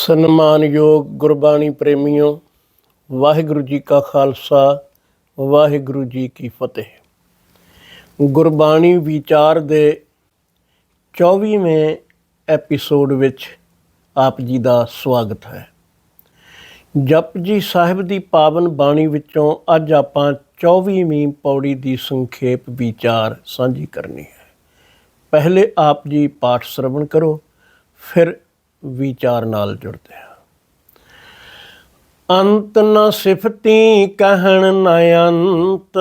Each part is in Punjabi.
ਸਨਮਾਨਯੋਗ ਗੁਰਬਾਣੀ ਪ੍ਰੇਮੀਓ, ਵਾਹਿਗੁਰੂ ਜੀ ਕਾ ਖਾਲਸਾ, ਵਾਹਿਗੁਰੂ ਜੀ ਕੀ ਫਤਿਹ। ਗੁਰਬਾਣੀ ਵਿਚਾਰ ਦੇ 24ਵੇਂ ਐਪੀਸੋਡ ਵਿੱਚ ਆਪ ਜੀ ਦਾ ਸਵਾਗਤ ਹੈ। ਜਪ ਜੀ ਸਾਹਿਬ ਦੀ ਪਾਵਨ ਬਾਣੀ ਵਿੱਚੋਂ ਅੱਜ ਆਪਾਂ 24ਵੀਂ ਪੌੜੀ ਦੀ ਸੰਖੇਪ ਵਿਚਾਰ ਸਾਂਝੀ ਕਰਨੀ ਹੈ। ਪਹਿਲੇ ਆਪ ਜੀ ਪਾਠ ਸ਼ਰਵਣ ਕਰੋ, ਫਿਰ ਵਿਚਾਰ ਨਾਲ ਜੁੜਦੇ ਹਾਂ। ਅੰਤ ਨਾ ਸਿਫਤੀ ਕਹਿਣ ਨਾ ਅੰਤ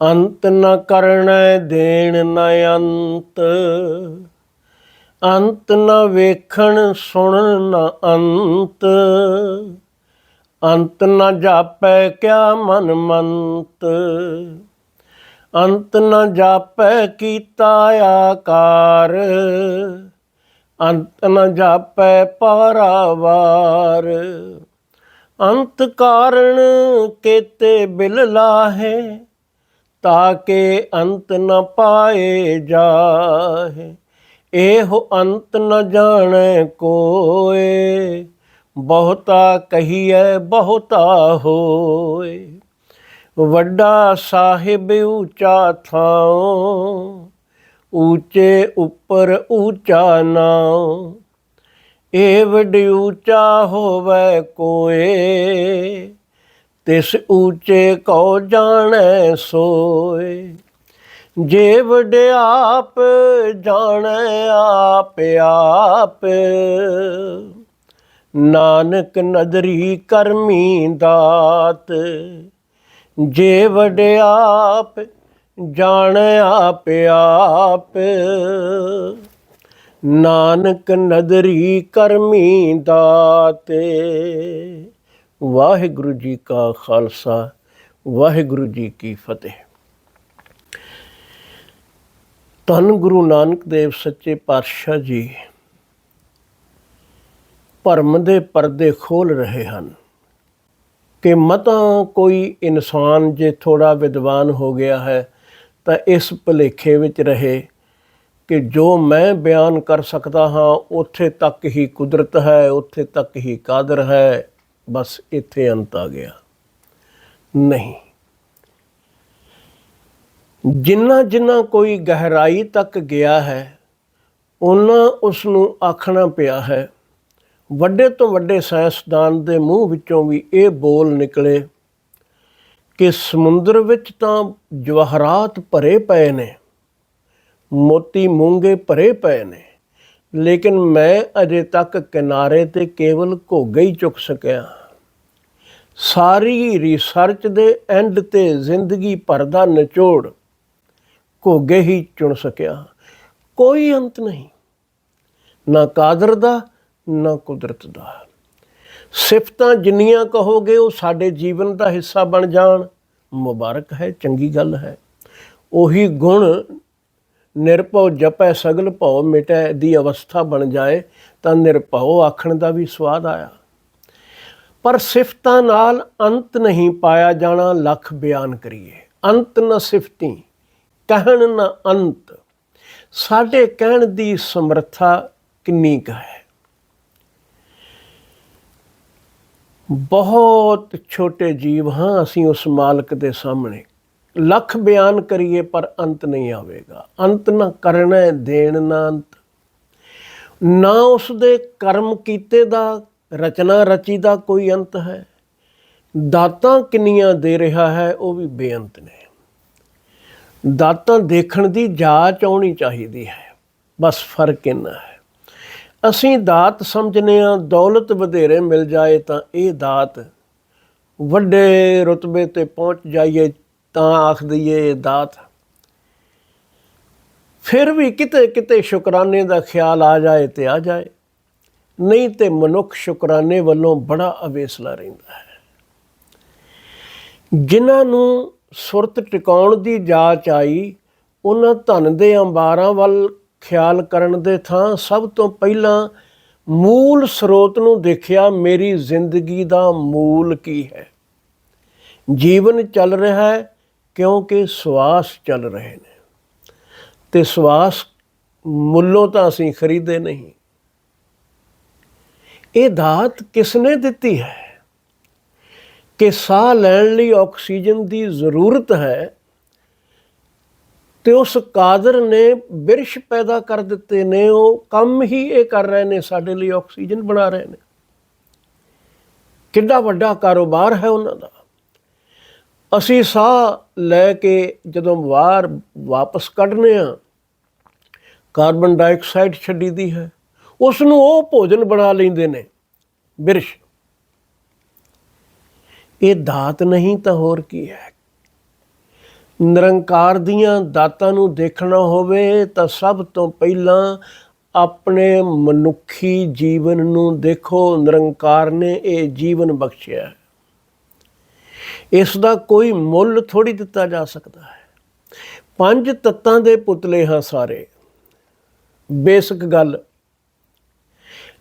ਅੰਤ ਨਾ ਕਰਨ ਦੇਣ ਨਾ ਅੰਤ ਅੰਤ ਨਾ ਵੇਖਣ ਸੁਣਨ ਨਾ ਅੰਤ ਅੰਤ ਨਾ ਜਾਪੈ ਕਿਆ ਮਨ ਮੰਤ, ਅੰਤ ਨਾ ਜਾਪੈ ਕੀਤਾ ਆਕਾਰ ਅੰਤ ਨ ਜਾਪੈ ਪਾਰਾਵਾਰ। ਅੰਤ ਕਾਰਣ ਕੇਤੇ ਬਿਲ ਲਾਹੇ, ਤਾਕੇ ਅੰਤ ਨ ਪਾਏ ਜਾਹੇ। ਇਹੋ ਅੰਤ ਨ ਜਾਣੈ ਕੋਏ, ਬਹੁਤਾ ਕਹੀਐ ਬਹੁਤਾ ਹੋਏ। ਵੱਡਾ ਸਾਹਿਬ ਉੱਚਾ ਥਾਂ ਉੱਚੇ ਉੱਪਰ ਉੱਚਾ ਨਾਉ ਏ ਵੱਡ ਉੱਚਾ ਹੋਵੇ ਕੋਏ, ਤਿਸ ਉੱਚੇ ਕੋ ਜਾਣੈ ਸੋਏ। ਜੇ ਵਡਿਆਪ ਜਾਣੈ ਆਪ ਆਪ, ਨਾਨਕ ਨਦਰੀ ਕਰਮੀ ਦਾਤ। ਜੇ ਆਪ ਜਾਣ ਆਪ ਆਪ। ਨਾਨਕ ਨਦਰੀ ਕਰਮੀ ਦਾਤੇ। ਵਾਹਿਗੁਰੂ ਜੀ ਕਾ ਖਾਲਸਾ, ਵਾਹਿਗੁਰੂ ਜੀ ਕੀ ਫਤਿਹ। ਧੰਨ ਗੁਰੂ ਨਾਨਕ ਦੇਵ ਸੱਚੇ ਪਾਤਸ਼ਾਹ ਜੀ, ਭਰਮ ਦੇ ਪਰਦੇ ਖੋਲ ਰਹੇ ਹਨ। ਕਿ ਮਤਾਂ ਕੋਈ ਇਨਸਾਨ ਜੇ ਥੋੜਾ ਵਿਦਵਾਨ ਹੋ ਗਿਆ ਹੈ ਤਾਂ ਇਸ ਭੁਲੇਖੇ ਵਿੱਚ ਰਹੇ ਕਿ ਜੋ ਮੈਂ ਬਿਆਨ ਕਰ ਸਕਦਾ ਹਾਂ, ਉੱਥੇ ਤੱਕ ਹੀ ਕੁਦਰਤ ਹੈ, ਉੱਥੇ ਤੱਕ ਹੀ ਕਾਦਰ ਹੈ, ਬਸ ਇੱਥੇ ਅੰਤ ਆ ਗਿਆ। ਨਹੀਂ। ਜਿੰਨਾ ਜਿੰਨਾ ਕੋਈ ਗਹਿਰਾਈ ਤੱਕ ਗਿਆ ਹੈ ਉਹਨਾਂ ਉਸ ਨੂੰ ਆਖਣਾ ਪਿਆ ਹੈ। ਵੱਡੇ ਤੋਂ ਵੱਡੇ ਸਾਇੰਸਦਾਨ ਦੇ ਮੂੰਹ ਵਿੱਚੋਂ ਵੀ ਇਹ ਬੋਲ ਨਿਕਲੇ। ਕਿ ਸਮੁੰਦਰ ਵਿੱਚ ਤਾਂ ਜਵਾਹਰਾਤ ਭਰੇ ਪਏ ਨੇ, ਮੋਤੀ ਮੂੰਗੇ ਭਰੇ ਪਏ ਨੇ, ਲੇਕਿਨ ਮੈਂ ਅਜੇ ਤੱਕ ਕਿਨਾਰੇ ਤੇ ਕੇਵਲ ਘੋਗੇ ਹੀ ਚੁੱਕ ਸਕਿਆ। ਸਾਰੀ ਰਿਸਰਚ ਦੇ ਐਂਡ ਤੇ ਜ਼ਿੰਦਗੀ ਭਰ ਦਾ ਨਿਚੋੜ ਘੋਗੇ ਹੀ ਚੁਣ ਸਕਿਆ। ਕੋਈ ਅੰਤ ਨਹੀਂ, ਨਾ ਕਾਦਰ ਦਾ, ਨਾ ਕੁਦਰਤ ਦਾ। ਸਿਫਤਾਂ ਜਿੰਨੀਆਂ ਕਹੋਗੇ ਉਹ ਸਾਡੇ ਜੀਵਨ ਦਾ ਹਿੱਸਾ ਬਣ ਜਾਣ। ਮੁਬਾਰਕ ਹੈ, ਚੰਗੀ ਗੱਲ ਹੈ। ਉਹੀ ਗੁਣ ਨਿਰਭਉ ਜਪੈ, ਸਗਲ ਭਉ ਮਿਟੈ, ਦੀ ਅਵਸਥਾ ਬਣ ਜਾਏ, ਤਾਂ ਨਿਰਭਉ ਆਖਣ ਦਾ ਵੀ ਸਵਾਦ ਆਇਆ। ਪਰ ਸਿਫਤਾਂ ਨਾਲ ਅੰਤ ਨਹੀਂ ਪਾਇਆ ਜਾਣਾ, ਲੱਖ ਬਿਆਨ ਕਰੀਏ। ਅੰਤ ਨ ਸਿਫਤੀ, ਕਹਿਣ ਨ ਅੰਤ। ਸਾਡੇ ਕਹਿਣ ਦੀ ਸਮਰੱਥਾ ਕਿੰਨੀ ਕੁ ਹੈ? ਬਹੁਤ ਛੋਟੇ ਜੀਵ ਹਾਂ, ਅਸੀਂ ਉਸ ਮਾਲਕ ਦੇ ਸਾਹਮਣੇ। ਲੱਖ ਬਿਆਨ ਕਰੀਏ, ਪਰ ਅੰਤ ਨਹੀਂ ਆਵੇਗਾ। ਅੰਤ ਨਾ ਕਰਨਾ, ਦੇਣ ਨਾ ਅੰਤ। ਨਾ ਉਸ ਦੇ ਕਰਮ ਕੀਤੇ ਦਾ, ਰਚਨਾ ਰਚੀ ਦਾ ਕੋਈ ਅੰਤ ਹੈ। ਦਾਤਾਂ ਕਿੰਨੀਆਂ ਦੇ ਰਿਹਾ ਹੈ, ਉਹ ਵੀ ਬੇਅੰਤ ਨੇ। ਦਾਤਾਂ ਦੇਖਣ ਦੀ ਜਾਚ ਆਉਣੀ ਚਾਹੀਦੀ ਹੈ। ਬਸ ਫ਼ਰਕ ਇੰਨਾ ਹੈ। ਅਸੀਂ ਦਾਤ ਸਮਝਨੇ ਆ, ਦੌਲਤ ਵਧੇਰੇ ਮਿਲ ਜਾਏ ਤਾਂ ਇਹ ਦਾਤ ਵੱਡੇ ਰਤਬੇ ਤੇ ਪਹੁੰਚ ਜਾਈਏ ਤਾਂ ਆਖ ਦਈਏ ਇਹ ਦਾਤ। ਫਿਰ ਵੀ ਕਿਤੇ ਕਿਤੇ ਸ਼ੁਕਰਾਨੇ ਦਾ ਖਿਆਲ ਆ ਜਾਏ ਤੇ ਆ ਜਾਏ। ਨਹੀਂ ਤੇ ਮਨੁੱਖ ਸ਼ੁਕਰਾਨੇ ਵੱਲੋਂ ਬੜਾ ਅਵੇਸਲਾ ਰਹਿੰਦਾ ਹੈ। ਜਿਨ੍ਹਾਂ ਨੂੰ ਸੁਰਤ ਟਿਕਾਉਣ ਦੀ ਜਾਚ ਆਈ, ਉਹਨਾਂ ਧਨ ਦੇ ਅੰਬਾਰਾਂ ਵੱਲ ਖਿਆਲ ਕਰਨ ਦੇ ਥਾਂ ਸਭ ਤੋਂ ਪਹਿਲਾਂ ਮੂਲ ਸਰੋਤ ਨੂੰ ਦੇਖਿਆ ਮੇਰੀ ਜ਼ਿੰਦਗੀ ਦਾ ਮੂਲ ਕੀ ਹੈ। ਜੀਵਨ ਚੱਲ ਰਿਹਾ ਹੈ ਕਿਉਂਕਿ ਸਵਾਸ ਚੱਲ ਰਹੇ ਨੇ। ਤੇ ਸਵਾਸ ਮੁੱਲੋਂ ਤਾਂ ਅਸੀਂ ਖਰੀਦੇ ਨਹੀਂ। ਇਹ ਦਾਤ ਕਿਸਨੇ ਦਿੱਤੀ ਹੈ? ਕਿ ਸਾਹ ਲੈਣ ਲਈ ਆਕਸੀਜਨ ਦੀ ਜ਼ਰੂਰਤ ਹੈ ਤੇ ਉਸ ਕਾਦਰ ਨੇ ਬਿਰਸ਼ ਪੈਦਾ ਕਰ ਦਿੱਤੇ ਨੇ, ਉਹ ਕੰਮ ਹੀ ਇਹ ਕਰ ਰਹੇ ਨੇ, ਸਾਡੇ ਲਈ ਆਕਸੀਜਨ ਬਣਾ ਰਹੇ ਨੇ। ਕਿੰਨਾ ਵੱਡਾ ਕਾਰੋਬਾਰ ਹੈ ਉਹਨਾਂ ਦਾ। ਅਸੀਂ ਸਾਹ ਲੈ ਕੇ ਜਦੋਂ ਬਾਹਰ ਵਾਪਸ ਕੱਢਨੇ ਆ, ਕਾਰਬਨ ਡਾਈਆਕਸਾਈਡ ਛੱਡੀਦੀ ਹੈ ਉਸ ਨੂੰ ਉਹ ਭੋਜਨ ਬਣਾ ਲੈਂਦੇ ਨੇ, ਬਿਰਸ਼। ਇਹ ਦਾਤ ਨਹੀਂ ਤਾਂ ਹੋਰ ਕੀ ਹੈ ਨਿਰੰਕਾਰ ਦੀਆਂ ਦਾਤਾਂ ਨੂੰ ਦੇਖਣਾ ਹੋਵੇ ਤਾਂ ਸਭ ਤੋਂ ਪਹਿਲਾਂ ਆਪਣੇ ਮਨੁੱਖੀ ਜੀਵਨ ਨੂੰ ਦੇਖੋ। ਨਿਰੰਕਾਰ ਨੇ ਇਹ ਜੀਵਨ ਬਖਸ਼ਿਆ ਇਸ ਦਾ ਕੋਈ ਮੁੱਲ ਥੋੜੀ ਦਿੱਤਾ ਜਾ ਸਕਦਾ ਹੈ। ਪੰਜ ਤੱਤਾਂ ਦੇ ਪੁਤਲੇ ਹਾਂ ਸਾਰੇ। ਬੇਸਿਕ ਗੱਲ।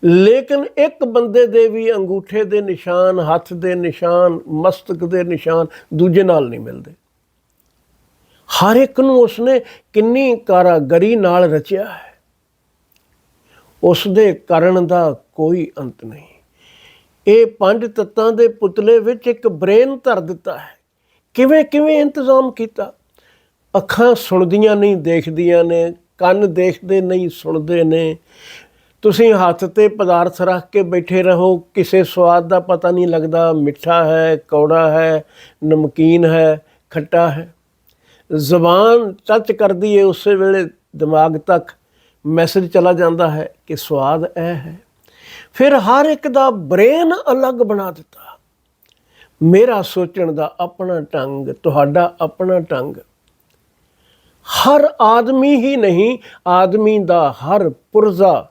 ਲੇਕਿਨ ਇੱਕ ਬੰਦੇ ਦੇ ਵੀ ਅੰਗੂਠੇ ਦੇ ਨਿਸ਼ਾਨ, ਹੱਥ ਦੇ ਨਿਸ਼ਾਨ, ਮਸਤਕ ਦੇ ਨਿਸ਼ਾਨ ਦੂਜੇ ਨਾਲ ਨਹੀਂ ਮਿਲਦੇ। ਹਰ ਇੱਕ ਨੂੰ ਉਸਨੇ ਕਿੰਨੀ ਕਾਰਾਗਰੀ ਨਾਲ ਰਚਿਆ ਹੈ। ਉਸ ਦੇ ਕਰਨ ਦਾ ਕੋਈ ਅੰਤ ਨਹੀਂ। ਇਹ ਪੰਜ ਤੱਤਾਂ ਦੇ ਪੁਤਲੇ ਵਿੱਚ ਇੱਕ ਬ੍ਰੇਨ ਧਰ ਦਿੱਤਾ ਹੈ। ਕਿਵੇਂ ਕਿਵੇਂ ਇੰਤਜ਼ਾਮ ਕੀਤਾ? ਅੱਖਾਂ ਸੁਣਦੀਆਂ ਨਹੀਂ, ਦੇਖਦੀਆਂ ਨੇ, ਕੰਨ ਦੇਖਦੇ ਨਹੀਂ, ਸੁਣਦੇ ਨੇ। ਤੁਸੀਂ ਹੱਥ ਤੇ ਪਦਾਰਥ ਰੱਖ ਕੇ ਬੈਠੇ ਰਹੋ। ਕਿਸੇ ਸਵਾਦ ਦਾ ਪਤਾ ਨਹੀਂ ਲੱਗਦਾ। ਮਿੱਠਾ ਹੈ, ਕੌੜਾ ਹੈ, ਨਮਕੀਨ ਹੈ, ਖੱਟਾ ਹੈ। ਜ਼ਬਾਨ ਟੱਚ ਕਰਦੀ ਹੈ ਉਸੇ ਵੇਲੇ ਦਿਮਾਗ ਤੱਕ ਮੈਸੇਜ ਚਲਾ ਜਾਂਦਾ ਹੈ ਕਿ ਸਵਾਦ ਇਹ ਹੈ। ਫਿਰ ਹਰ ਇੱਕ ਦਾ ਬ੍ਰੇਨ ਅਲੱਗ ਬਣਾ ਦਿੱਤਾ। ਮੇਰਾ ਸੋਚਣ ਦਾ ਆਪਣਾ ਢੰਗ, ਤੁਹਾਡਾ ਆਪਣਾ ਢੰਗ। ਹਰ ਆਦਮੀ ਹੀ ਨਹੀਂ, ਆਦਮੀ ਦਾ ਹਰ ਪੁਰਜ਼ਾ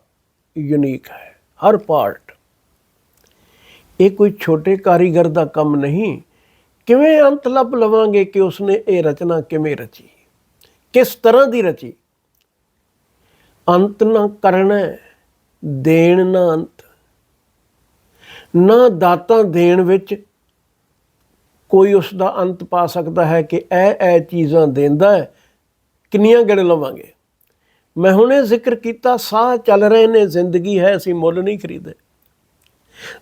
ਯੂਨੀਕ ਹੈ, ਹਰ ਪਾਰਟ ਇਹ ਕੋਈ ਛੋਟੇ ਕਾਰੀਗਰ ਦਾ ਕੰਮ ਨਹੀਂ ਕਿਵੇਂ ਅੰਤ ਲੱਭ ਲਵਾਂਗੇ ਕਿ ਉਸਨੇ ਇਹ ਰਚਨਾ ਕਿਵੇਂ ਰਚੀ? ਕਿਸ ਤਰ੍ਹਾਂ ਦੀ ਰਚੀ? ਅੰਤ ਨਾ ਕਰਨਾ ਦੇਣ ਨਾ ਅੰਤ। ਨਾ ਦਾਤਾਂ ਦੇਣ ਵਿੱਚ ਕੋਈ ਉਸ ਦਾ ਅੰਤ ਪਾ ਸਕਦਾ ਹੈ ਕਿ ਇਹ ਇਹ ਚੀਜ਼ਾਂ ਦਿੰਦਾ ਹੈ, ਕਿੰਨੀਆਂ ਗਿਣ ਲਵਾਂਗੇ? ਮੈਂ ਹੁਣੇ ਜ਼ਿਕਰ ਕੀਤਾ, ਸਾਹ ਚੱਲ ਰਹੇ ਨੇ, ਜ਼ਿੰਦਗੀ ਹੈ, ਅਸੀਂ ਮੁੱਲ ਨਹੀਂ ਖਰੀਦੇ।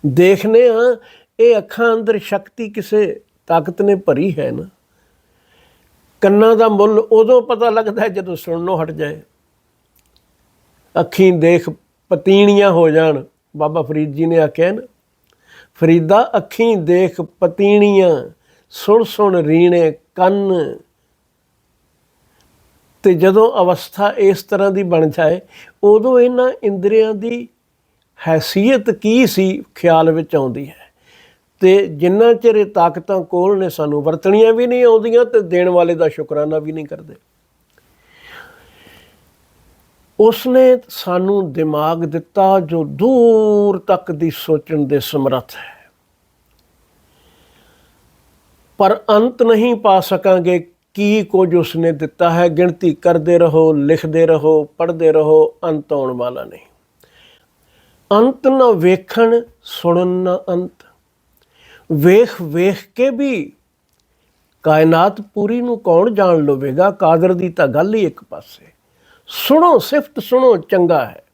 ਦੇਖਨੇ ਆ ਇਹ ਅੱਖਾਂ ਅੰਦਰ ਸ਼ਕਤੀ ਕਿਸੇ ਤਾਕਤ ਨੇ ਭਰੀ ਹੈ ਨਾ। ਕੰਨਾਂ ਦਾ ਮੁੱਲ ਉਦੋਂ ਪਤਾ ਲੱਗਦਾ ਹੈ ਜਦੋਂ ਸੁਣਨੋਂ ਹਟ ਜਾਏ। ਅੱਖੀਂ ਦੇਖ ਪਤੀਣੀਆਂ ਹੋ ਜਾਣ। ਬਾਬਾ ਫਰੀਦ ਜੀ ਨੇ ਆਖਿਆ ਨਾ, ਫਰੀਦਾ ਅੱਖੀਂ ਦੇਖ ਪਤੀਣੀਆਂ, ਸੁਣ ਸੁਣ ਰੀਣੇ ਕੰਨ। ਤੇ ਜਦੋਂ ਅਵਸਥਾ ਇਸ ਤਰ੍ਹਾਂ ਦੀ ਬਣ ਜਾਏ, ਉਦੋਂ ਇਹਨਾਂ ਇੰਦਰੀਆਂ ਦੀ ਹੈਸੀਅਤ ਕੀ ਸੀ, ਖਿਆਲ ਵਿੱਚ ਆਉਂਦੀ ਹੈ। ਤੇ ਜਿੰਨਾ ਚਿਰ ਇਹ ਤਾਕਤਾਂ ਕੋਲ ਨੇ, ਸਾਨੂੰ ਵਰਤਣੀਆਂ ਵੀ ਨਹੀਂ ਆਉਂਦੀਆਂ ਤੇ ਦੇਣ ਵਾਲੇ ਦਾ ਸ਼ੁਕਰਾਨਾ ਵੀ ਨਹੀਂ ਕਰਦੇ। ਉਸਨੇ ਸਾਨੂੰ ਦਿਮਾਗ ਦਿੱਤਾ ਜੋ ਦੂਰ ਤੱਕ ਦੀ ਸੋਚਣ ਦੇ ਸਮਰੱਥ ਹੈ। ਪਰ ਅੰਤ ਨਹੀਂ ਪਾ ਸਕਾਂਗੇ ਕੀ ਕੁਝ ਉਸਨੇ ਦਿੱਤਾ ਹੈ। ਗਿਣਤੀ ਕਰਦੇ ਰਹੋ, ਲਿਖਦੇ ਰਹੋ, ਪੜ੍ਹਦੇ ਰਹੋ, ਅੰਤ ਆਉਣ ਵਾਲਾ ਨਹੀਂ। ਅੰਤ ਨਾ ਵੇਖਣ, ਸੁਣਨ ਨਾ ਅੰਤ। ਵੇਖ ਵੇਖ ਕੇ ਵੀ ਕਾਇਨਾਤ ਪੂਰੀ ਨੂੰ ਕੌਣ ਜਾਣ ਲਵੇਗਾ? ਕਾਦਰ ਦੀ ਤਾਂ ਗੱਲ ਹੀ ਇੱਕ ਪਾਸੇ। ਸੁਣੋ, ਸਿਫਤ ਸੁਣੋ, ਚੰਗਾ ਹੈ।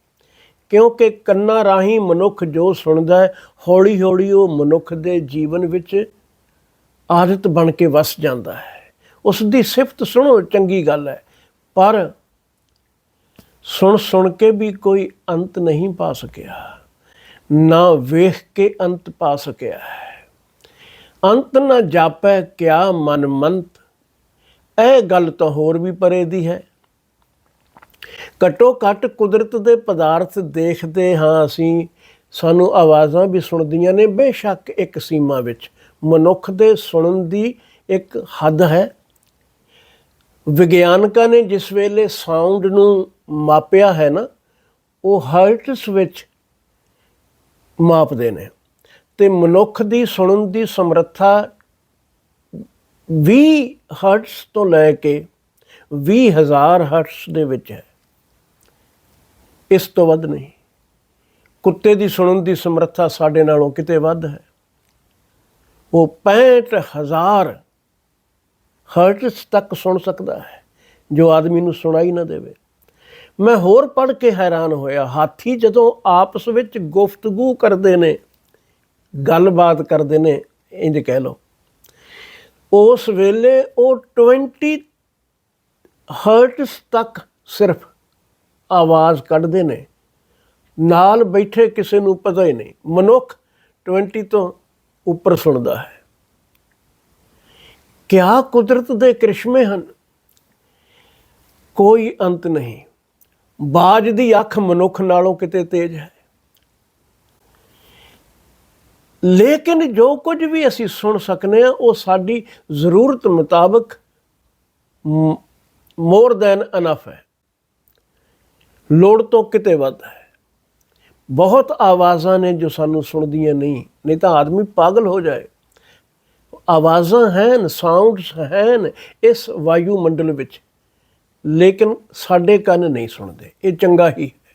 ਕਿਉਂਕਿ ਕੰਨਾਂ ਰਾਹੀਂ ਮਨੁੱਖ ਜੋ ਸੁਣਦਾ ਹੈ ਹੌਲੀ ਹੌਲੀ ਉਹ ਮਨੁੱਖ ਦੇ ਜੀਵਨ ਵਿੱਚ ਆਦਤ ਬਣ ਕੇ ਵਸ ਜਾਂਦਾ ਹੈ। ਉਸ ਦੀ ਸਿਫਤ ਸੁਣੋ, ਚੰਗੀ ਗੱਲ ਹੈ। ਪਰ ਸੁਣ ਸੁਣ ਕੇ ਵੀ ਕੋਈ ਅੰਤ ਨਹੀਂ ਪਾ ਸਕਿਆ। ਨਾ ਵੇਖ ਕੇ ਅੰਤ ਪਾ ਸਕਿਆ ਹੈ। ਅੰਤ ਨਾ ਜਾਪੈ ਕਿਆ ਮਨ ਮੰਤ ਇਹ ਗੱਲ ਤਾਂ ਹੋਰ ਵੀ ਪਰੇ ਦੀ ਹੈ। ਘਟੋ ਘਟ ਕੁਦਰਤ ਦੇ ਪਦਾਰਥ ਦੇਖਦੇ ਹਾਂ ਅਸੀਂ। ਸਾਨੂੰ ਆਵਾਜ਼ਾਂ ਵੀ ਸੁਣਦੀਆਂ ਨੇ, ਬੇਸ਼ੱਕ ਇੱਕ ਸੀਮਾ ਵਿੱਚ। ਮਨੁੱਖ ਦੇ ਸੁਣਨ ਦੀ ਇੱਕ ਹੱਦ ਹੈ। ਵਿਗਿਆਨਕਾਂ ਨੇ ਜਿਸ ਵੇਲੇ ਸਾਊਂਡ ਨੂੰ ਮਾਪਿਆ ਹੈ ਨਾ, ਉਹ ਹਰਟਸ ਵਿੱਚ ਮਾਪਦੇ ਨੇ। ਤੇ ਮਨੁੱਖ ਦੀ ਸੁਣਨ ਦੀ ਸਮਰੱਥਾ 20 ਹਰਟਸ ਤੋਂ ਲੈ ਕੇ 20000 ਹਰਟਸ ਦੇ ਵਿੱਚ ਹੈ। ਇਸ ਤੋਂ ਵੱਧ ਨਹੀਂ। ਕੁੱਤੇ ਦੀ ਸੁਣਨ ਦੀ ਸਮਰੱਥਾ ਸਾਡੇ ਨਾਲੋਂ ਕਿਤੇ ਵੱਧ ਹੈ। ਉਹ 65000 ਹਰਟਸ ਤੱਕ ਸੁਣ ਸਕਦਾ ਹੈ, ਜੋ ਆਦਮੀ ਨੂੰ ਸੁਣਾਈ ਨਾ ਦੇਵੇ। ਮੈਂ ਹੋਰ ਪੜ੍ਹ ਕੇ ਹੈਰਾਨ ਹੋਇਆ, ਹਾਥੀ ਜਦੋਂ ਆਪਸ ਵਿੱਚ ਗੁਫ਼ਤਗੂ ਕਰਦੇ ਨੇ ਗੱਲਬਾਤ ਕਰਦੇ ਨੇ ਇੰਜ ਕਹਿ ਲਓ। ਉਸ ਵੇਲੇ ਉਹ 20 ਹਰਟਸ ਤੱਕ ਸਿਰਫ ਆਵਾਜ਼ ਕੱਢਦੇ ਨੇ। ਨਾਲ ਬੈਠੇ ਕਿਸੇ ਨੂੰ ਪਤਾ ਹੀ ਨਹੀਂ। ਮਨੁੱਖ 20 ਤੋਂ ਉੱਪਰ ਸੁਣਦਾ ਹੈ। ਕਿਆ ਕੁਦਰਤ ਦੇ ਕ੍ਰਿਸ਼ਮੇ ਹਨ? ਕੋਈ ਅੰਤ ਨਹੀਂ। ਬਾਜ ਦੀ ਅੱਖ ਮਨੁੱਖ ਨਾਲੋਂ ਕਿਤੇ ਤੇਜ਼ ਹੈ। ਲੇਕਿਨ ਜੋ ਕੁਝ ਵੀ ਅਸੀਂ ਸੁਣ ਸਕਨੇ ਆ, ਉਹ ਸਾਡੀ ਜ਼ਰੂਰਤ ਮੁਤਾਬਕ ਮੋਰ ਦੈਨ ਅਨਫ ਹੈ। ਲੋੜ ਤੋਂ ਕਿਤੇ ਵੱਧ ਹੈ। ਬਹੁਤ ਆਵਾਜ਼ਾਂ ਨੇ ਜੋ ਸਾਨੂੰ ਸੁਣਦੀਆਂ ਨਹੀਂ ਨਹੀਂ ਤਾਂ ਆਦਮੀ ਪਾਗਲ ਹੋ ਜਾਏ। ਆਵਾਜ਼ਾਂ ਹਨ ਸਾਊਂਡਸ ਹਨ ਇਸ ਵਾਯੂ ਮੰਡਲ ਵਿੱਚ, ਲੇਕਿਨ ਸਾਡੇ ਕੰਨ ਨਹੀਂ ਸੁਣਦੇ। ਇਹ ਚੰਗਾ ਹੀ ਹੈ।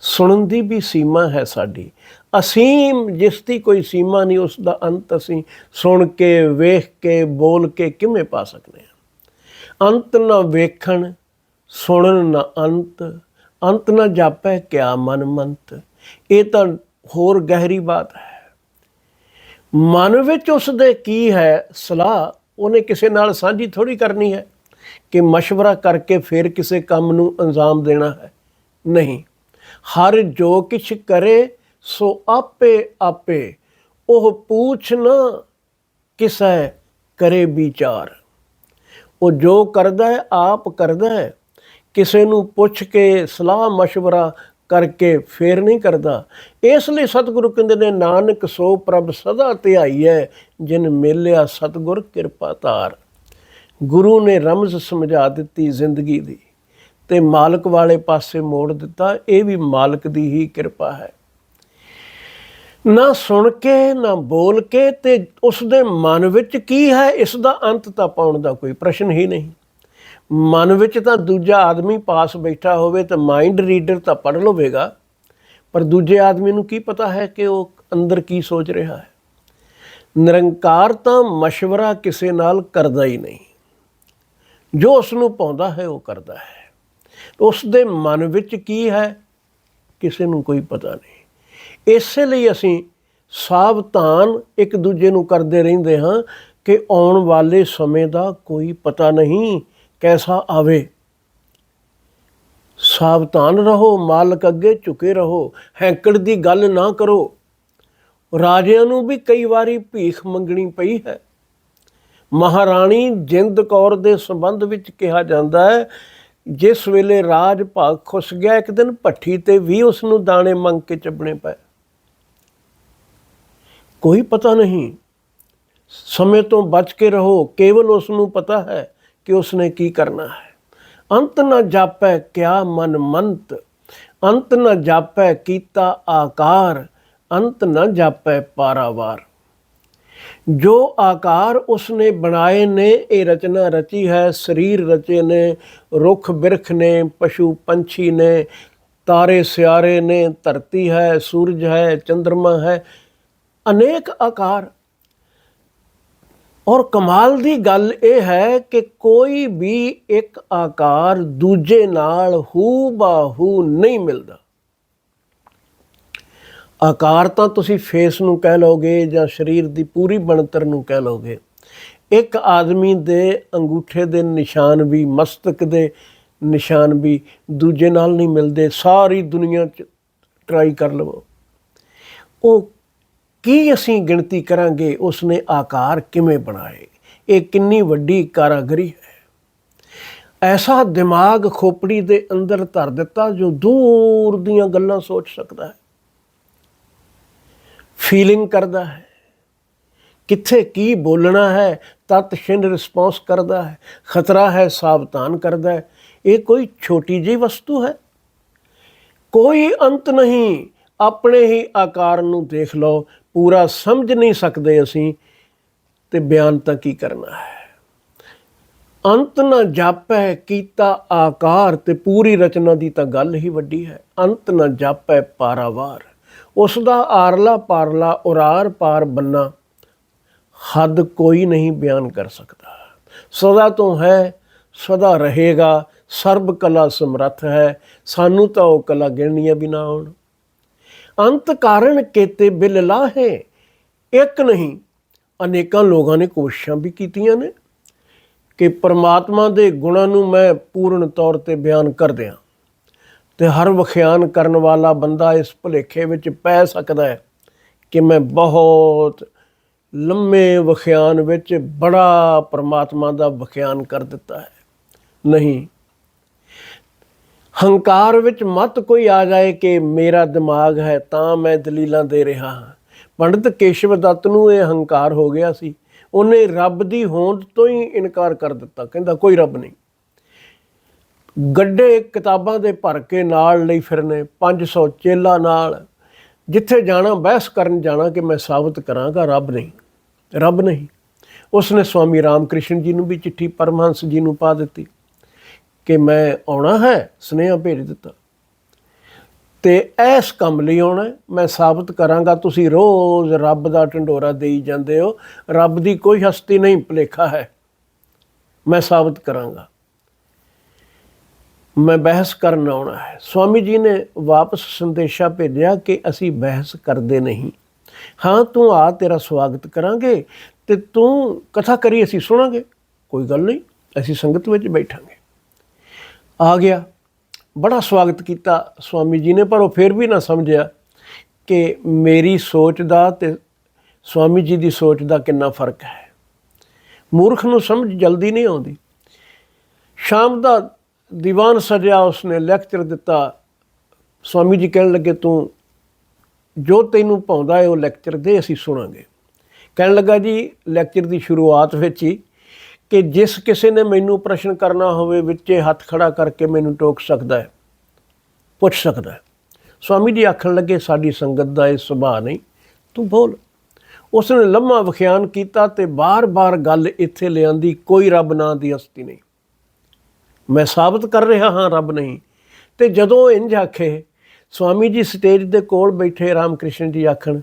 ਸੁਣਨ ਦੀ ਵੀ ਸੀਮਾ ਹੈ ਸਾਡੀ। ਅਸੀਮ ਜਿਸ ਦੀ ਕੋਈ ਸੀਮਾ ਨਹੀਂ ਉਸ ਦਾ ਅੰਤ ਅਸੀਂ ਸੁਣ ਕੇ ਵੇਖ ਕੇ ਬੋਲ ਕੇ ਕਿਵੇਂ ਪਾ ਸਕਦੇ ਹਾਂ ਅੰਤ ਨਾ ਵੇਖਣ ਸੁਣਨ ਨਾ ਅੰਤ ਅੰਤ ਨਾ ਜਾਪੈ ਕਿਆ ਮਨ ਮੰਤ ਇਹ ਤਾਂ ਹੋਰ ਗਹਿਰੀ ਬਾਤ ਹੈ ਮਨ ਵਿੱਚ ਉਸ ਦੇ ਕੀ ਹੈ ਸਲਾਹ ਉਹਨੇ ਕਿਸੇ ਨਾਲ ਸਾਂਝੀ ਥੋੜੀ ਕਰਨੀ ਹੈ ਕਿ مشورہ ਕਰਕੇ ਫਿਰ ਕਿਸੇ ਕੰਮ ਨੂੰ ਅੰਜਾਮ ਦੇਣਾ ਹੈ ਨਹੀਂ ਹਰ ਜੋ ਕਿਛ ਕਰੇ ਸੋ ਆਪੇ ਆਪੇ ਉਹ ਪੂਛ ਨਾ ਕਿਸੈ ਕਰੇ ਵਿਚਾਰ। ਉਹ ਜੋ ਕਰਦਾ ਹੈ, ਆਪ ਕਰਦਾ ਹੈ। ਕਿਸੇ ਨੂੰ ਪੁੱਛ ਕੇ ਸਲਾਹ مشਵਰਾ ਕਰਕੇ ਫੇਰ ਨਹੀਂ ਕਰਦਾ। ਇਸ ਲਈ ਸਤਿਗੁਰੂ ਕਹਿੰਦੇ ਨੇ, ਨਾਨਕ ਸੋ ਪ੍ਰਭ ਸਦਾ ਧਿਆਈ ਹੈ, ਜਿਨ ਮਿਲਿਆ ਸਤਿਗੁਰ ਕਿਰਪਾ ਤਾਰ ਗੁਰੂ ਨੇ ਰਮਜ਼ ਸਮਝਾ ਦਿੱਤੀ ਜ਼ਿੰਦਗੀ ਦੀ ਤੇ ਮਾਲਕ ਵਾਲੇ ਪਾਸੇ ਮੋੜ ਦਿੱਤਾ। ਇਹ ਵੀ ਮਾਲਕ ਦੀ ਹੀ ਕਿਰਪਾ ਹੈ। ਨਾ ਸੁਣ ਕੇ, ਨਾ ਬੋਲ ਕੇ ਤੇ ਉਸ ਦੇ ਮਨ ਵਿੱਚ ਕੀ ਹੈ? ਇਸ ਦਾ ਅੰਤ ਤਾਂ ਪਾਉਣ ਦਾ ਕੋਈ ਪ੍ਰਸ਼ਨ ਹੀ ਨਹੀਂ। ਮਨ ਵਿੱਚ ਤਾਂ ਦੂਜਾ ਆਦਮੀ ਪਾਸ ਬੈਠਾ ਹੋਵੇ ਤਾਂ ਮਾਈਂਡ ਰੀਡਰ ਤਾਂ ਪੜ ਲਵੇਗਾ। ਪਰ ਦੂਜੇ ਆਦਮੀ ਨੂੰ ਕੀ ਪਤਾ ਹੈ ਕਿ ਉਹ ਅੰਦਰ ਕੀ ਸੋਚ ਰਿਹਾ ਹੈ? ਨਿਰੰਕਾਰ ਤਾਂ مشਵਰਾ ਕਿਸੇ ਨਾਲ ਕਰਦਾ ਹੀ ਨਹੀਂ। ਜੋ ਉਸ ਨੂੰ ਪਾਉਂਦਾ ਹੈ, ਉਹ ਕਰਦਾ ਹੈ। ਉਸ ਦੇ ਮਨ ਵਿੱਚ ਕੀ ਹੈ? ਕਿਸੇ ਨੂੰ ਕੋਈ ਪਤਾ ਨਹੀਂ। ਇਸੇ ਲਈ ਅਸੀਂ ਸਾਵਧਾਨ ਇੱਕ ਦੂਜੇ ਨੂੰ ਕਰਦੇ ਰਹਿੰਦੇ ਹਾਂ ਕਿ ਆਉਣ ਵਾਲੇ ਸਮੇਂ ਦਾ ਕੋਈ ਪਤਾ ਨਹੀਂ ਕੈਸਾ ਆਵੇ। ਸਾਵਧਾਨ ਰਹੋ, ਮਾਲਕ ਅੱਗੇ ਝੁਕੇ ਰਹੋ, ਹੈਂਕੜ ਦੀ ਗੱਲ ਨਾ ਕਰੋ। ਰਾਜਿਆਂ ਨੂੰ ਵੀ ਕਈ ਵਾਰੀ ਭੀਖ ਮੰਗਣੀ ਪਈ ਹੈ। ਮਹਾਰਾਣੀ ਜਿੰਦ ਕੌਰ ਦੇ ਸੰਬੰਧ ਵਿੱਚ ਕਿਹਾ ਜਾਂਦਾ ਹੈ, ਜਿਸ ਵੇਲੇ ਰਾਜ ਭਾਗ ਖੁੱਸ ਗਿਆ, ਇੱਕ ਦਿਨ ਭੱਠੀ ਤੇ ਵੀ ਉਸ ਨੂੰ ਦਾਣੇ ਮੰਗ ਕੇ ਚੱਬਣੇ ਪਏ। ਕੋਈ ਪਤਾ ਨਹੀਂ। ਸਮੇਂ ਤੋਂ ਬਚ ਕੇ ਰਹੋ, ਕੇਵਲ ਉਸ ਨੂੰ ਪਤਾ ਹੈ ਕਿ ਉਸ ਨੇ ਕੀ ਕਰਨਾ ਹੈ। ਅੰਤ ਨਾ ਜਾਪੈ ਕਿਆ ਮਨ ਮੰਤ, ਅੰਤ ਨਾ ਜਾਪੈ ਕੀਤਾ ਆਕਾਰ, ਅੰਤ ਨਾ ਜਾਪੈ ਪਾਰਾਵਾਰ। ਜੋ ਆਕਾਰ ਉਸਨੇ ਬਣਾਏ ਨੇ, ਇਹ ਰਚਨਾ ਰਚੀ ਹੈ, ਸਰੀਰ ਰਚੇ ਨੇ, ਰੁੱਖ ਬਿਰਖ ਨੇ, ਪਸ਼ੂ ਪੰਛੀ ਨੇ, ਤਾਰੇ ਸਿਆਰੇ ਨੇ, ਧਰਤੀ ਹੈ, ਸੂਰਜ ਹੈ ਚੰ드ਰਮਾ ਹੈ ਅਨੇਕ ਆਕਾਰ। ਔਰ ਕਮਾਲ ਦੀ ਗੱਲ ਇਹ ਹੈ ਕਿ ਕੋਈ ਵੀ ਇੱਕ ਆਕਾਰ ਦੂਜੇ ਨਾਲ ਹੂ ਬਾਹੂ ਨਹੀਂ ਮਿਲਦਾ। ਆਕਾਰ ਤਾਂ ਤੁਸੀਂ ਫੇਸ ਨੂੰ ਕਹਿ ਲੋਗੇ ਜਾਂ ਸਰੀਰ ਦੀ ਪੂਰੀ ਬਣਤਰ ਨੂੰ ਕਹਿ ਲੋਗੇ ਇੱਕ ਆਦਮੀ ਦੇ ਅੰਗੂਠੇ ਦੇ ਨਿਸ਼ਾਨ ਵੀ, ਮਸਤਕ ਦੇ ਨਿਸ਼ਾਨ ਵੀ ਦੂਜੇ ਨਾਲ ਨਹੀਂ ਮਿਲਦੇ। ਸਾਰੀ ਦੁਨੀਆ 'ਚ ਟਰਾਈ ਕਰ ਲਵੋ। ਉਹ ਕੀ ਅਸੀਂ ਗਿਣਤੀ ਕਰਾਂਗੇ? ਉਸਨੇ ਆਕਾਰ ਕਿਵੇਂ ਬਣਾਏ? ਇਹ ਕਿੰਨੀ ਵੱਡੀ ਕਾਰਾਗਰੀ ਹੈ? ਐਸਾ ਦਿਮਾਗ ਖੋਪੜੀ ਦੇ ਅੰਦਰ ਧਰ ਦਿੱਤਾ ਜੋ ਦੂਰ ਦੀਆਂ ਗੱਲਾਂ ਸੋਚ ਸਕਦਾ ਹੈ। ਫੀਲਿੰਗ ਕਰਦਾ ਹੈ। ਕਿੱਥੇ ਕੀ ਬੋਲਣਾ ਹੈ, ਤਤ ਛਿੰਨ ਰਿਸਪੌਂਸ ਕਰਦਾ ਹੈ। ਖਤਰਾ ਹੈ, ਸਾਵਧਾਨ ਕਰਦਾ ਹੈ। ਇਹ ਕੋਈ ਛੋਟੀ ਜਿਹੀ ਵਸਤੂ ਹੈ? ਕੋਈ ਅੰਤ ਨਹੀਂ। ਆਪਣੇ ਹੀ ਆਕਾਰ ਨੂੰ ਦੇਖ ਲਓ। ਪੂਰਾ ਸਮਝ ਨਹੀਂ ਸਕਦੇ ਅਸੀਂ ਤੇ ਬਿਆਨ ਤਾਂ ਕੀ ਕਰਨਾ ਹੈ? ਅੰਤ ਨਾ ਜਾਪੈ ਕੀਤਾ ਆਕਾਰ ਤੇ ਪੂਰੀ ਰਚਨਾ ਦੀ ਤਾਂ ਗੱਲ ਹੀ ਵੱਡੀ ਹੈ। ਅੰਤ ਨਾ ਜਾਪੈ ਪਾਰਾਵਾਰ। ਉਸ ਦਾ ਆਰਲਾ ਪਾਰਲਾ ਉਰਾਰ ਪਾਰ ਬੰਨਾ ਹੱਦ ਕੋਈ ਨਹੀਂ ਬਿਆਨ ਕਰ ਸਕਦਾ। ਸਦਾ ਤੋਂ ਹੈ, ਸਦਾ ਰਹੇਗਾ, ਸਰਬ ਕਲਾ ਸਮਰੱਥ ਹੈ। ਸਾਨੂੰ ਤਾਂ ਉਹ ਕਲਾ ਗਿਣਨੀਆਂ ਵੀ ਨਾ ਆਉਣ। ਅੰਤ ਕਾਰਨ ਕੇਤੇ ਬਿਲ ਲਾਹੇ। ਇੱਕ ਨਹੀਂ, ਅਨੇਕਾਂ ਲੋਕਾਂ ਨੇ ਕੋਸ਼ਿਸ਼ਾਂ ਵੀ ਕੀਤੀਆਂ ਨੇ ਕਿ ਪਰਮਾਤਮਾ ਦੇ ਗੁਣਾਂ ਨੂੰ ਮੈਂ ਪੂਰਨ ਤੌਰ ਤੇ ਬਿਆਨ ਕਰ ਦਿਆਂ ਤੇ ਹਰ ਵਖਿਆਨ ਕਰਨ ਵਾਲਾ ਬੰਦਾ ਇਸ ਭੁਲੇਖੇ ਵਿੱਚ ਪੈ ਸਕਦਾ ਹੈ ਕਿ ਮੈਂ ਬਹੁਤ ਲੰਮੇ ਵਖਿਆਨ ਵਿੱਚ ਬੜਾ ਪਰਮਾਤਮਾ ਦਾ ਵਖਿਆਨ ਕਰ ਦਿੱਤਾ ਹੈ। ਨਹੀਂ ਹੰਕਾਰ ਵਿੱਚ ਮਤ ਕੋਈ ਆ ਜਾਏ ਕਿ ਮੇਰਾ ਦਿਮਾਗ ਹੈ ਤਾਂ ਮੈਂ ਦਲੀਲਾਂ ਦੇ ਰਿਹਾ ਹਾਂ। ਪੰਡਿਤ ਕੇਸ਼ਵ ਦੱਤ ਨੂੰ ਇਹ ਹੰਕਾਰ ਹੋ ਗਿਆ ਸੀ। ਉਹਨੇ ਰੱਬ ਦੀ ਹੋਂਦ ਤੋਂ ਹੀ ਇਨਕਾਰ ਕਰ ਦਿੱਤਾ। ਕਹਿੰਦਾ, ਕੋਈ ਰੱਬ ਨਹੀਂ। ਗੱਡੇ ਕਿਤਾਬਾਂ ਦੇ ਭਰ ਕੇ ਨਾਲ ਲਈ ਫਿਰਨੇ 500 ਚੇਲਾ ਨਾਲ। ਜਿੱਥੇ ਜਾਣਾ, ਬਹਿਸ ਕਰਨ ਜਾਣਾ ਕਿ ਮੈਂ ਸਾਬਤ ਕਰਾਂਗਾ, ਰੱਬ ਨਹੀਂ। ਰੱਬ ਨਹੀਂ। ਉਸਨੇ ਸਵਾਮੀ ਰਾਮਕ੍ਰਿਸ਼ਨ ਜੀ ਨੂੰ ਵੀ ਚਿੱਠੀ, ਪਰਮਹੰਸ ਜੀ ਨੂੰ ਪਾ ਦਿੱਤੀ। ਕਿ ਮੈਂ ਆਉਣਾ ਹੈ, ਸੁਨੇਹਾ ਭੇਜ ਦਿੱਤਾ। ਤੇ ਇਸ ਕੰਮ ਲਈ ਆਉਣਾ ਮੈਂ ਸਾਬਤ ਕਰਾਂਗਾ, ਤੁਸੀਂ ਰੋਜ਼ ਰੱਬ ਦਾ ਢੰਡੋਰਾ ਦੇਈ ਜਾਂਦੇ ਹੋ, ਰੱਬ ਦੀ ਕੋਈ ਹਸਤੀ ਨਹੀਂ, ਭੁਲੇਖਾ ਹੈ। ਮੈਂ ਸਾਬਤ ਕਰਾਂਗਾ। ਮੈਂ ਬਹਿਸ ਕਰਨ ਆਉਣਾ ਹੈ। ਸਵਾਮੀ ਜੀ ਨੇ ਵਾਪਸ ਸੰਦੇਸ਼ਾ ਭੇਜਿਆ ਕਿ ਅਸੀਂ ਬਹਿਸ ਕਰਦੇ ਨਹੀਂ। ਹਾਂ, ਤੂੰ ਆ, ਤੇਰਾ ਸਵਾਗਤ ਕਰਾਂਗੇ ਤੇ ਤੂੰ ਕਥਾ ਕਰੀ, ਅਸੀਂ ਸੁਣਾਂਗੇ। ਕੋਈ ਗੱਲ ਨਹੀਂ, ਅਸੀਂ ਸੰਗਤ ਵਿੱਚ ਬੈਠਾਂਗੇ। ਆ ਗਿਆ। ਬੜਾ ਸਵਾਗਤ ਕੀਤਾ ਸਵਾਮੀ ਜੀ ਨੇ, ਪਰ ਉਹ ਫਿਰ ਵੀ ਨਾ ਸਮਝਿਆ ਕਿ ਮੇਰੀ ਸੋਚ ਦਾ ਤੇ ਸਵਾਮੀ ਜੀ ਦੀ ਸੋਚ ਦਾ ਕਿੰਨਾ ਫ਼ਰਕ ਹੈ। ਮੂਰਖ ਨੂੰ ਸਮਝ ਜਲਦੀ ਨਹੀਂ ਆਉਂਦੀ। ਸ਼ਾਮ ਦਾ ਦੀਵਾਨ ਸਜਿਆ ਉਸਨੇ, ਲੈਕਚਰ ਦਿੱਤਾ। ਸਵਾਮੀ ਜੀ ਕਹਿਣ ਲੱਗੇ, ਤੂੰ ਜੋ ਤੈਨੂੰ ਪਾਉਂਦਾ ਹੈ, ਉਹ ਲੈਕਚਰ ਦੇ ਅਸੀਂ ਸੁਣਾਂਗੇ। ਕਹਿਣ ਲੱਗਾ ਜੀ, ਲੈਕਚਰ ਦੀ ਸ਼ੁਰੂਆਤ ਵਿੱਚ ਹੀ ਕਿ ਜਿਸ ਕਿਸੇ ਨੇ ਮੈਨੂੰ ਪ੍ਰਸ਼ਨ ਕਰਨਾ ਹੋਵੇ, ਵਿੱਚੇ ਹੱਥ ਖੜਾ ਕਰਕੇ ਮੈਨੂੰ ਟੋਕ ਸਕਦਾ ਹੈ, ਪੁੱਛ ਸਕਦਾ ਹੈ। ਸਵਾਮੀ ਜੀ ਆਖਣ ਲੱਗੇ, ਸਾਡੀ ਸੰਗਤ ਦਾ ਇਹ ਸੁਭਾਅ ਨਹੀਂ, ਤੂੰ ਬੋਲ। ਉਸਨੇ ਲੰਮਾ ਵਿਖਿਆਨ ਕੀਤਾ ਤੇ ਬਾਰ-ਬਾਰ ਗੱਲ ਇੱਥੇ ਲਿਆਂਦੀ, ਕੋਈ ਰੱਬ ਨਾਂ ਦੀ ਹਸਤੀ ਨਹੀਂ। ਮੈਂ ਸਾਬਤ ਕਰ ਰਿਹਾ ਹਾਂ, ਰੱਬ ਨਹੀਂ। ਤੇ ਜਦੋਂ ਇੰਜ ਆਖੇ, ਸਵਾਮੀ ਜੀ ਸਟੇਜ ਦੇ ਕੋਲ ਬੈਠੇ, ਰਾਮਕ੍ਰਿਸ਼ਨ ਜੀ ਆਖਣ,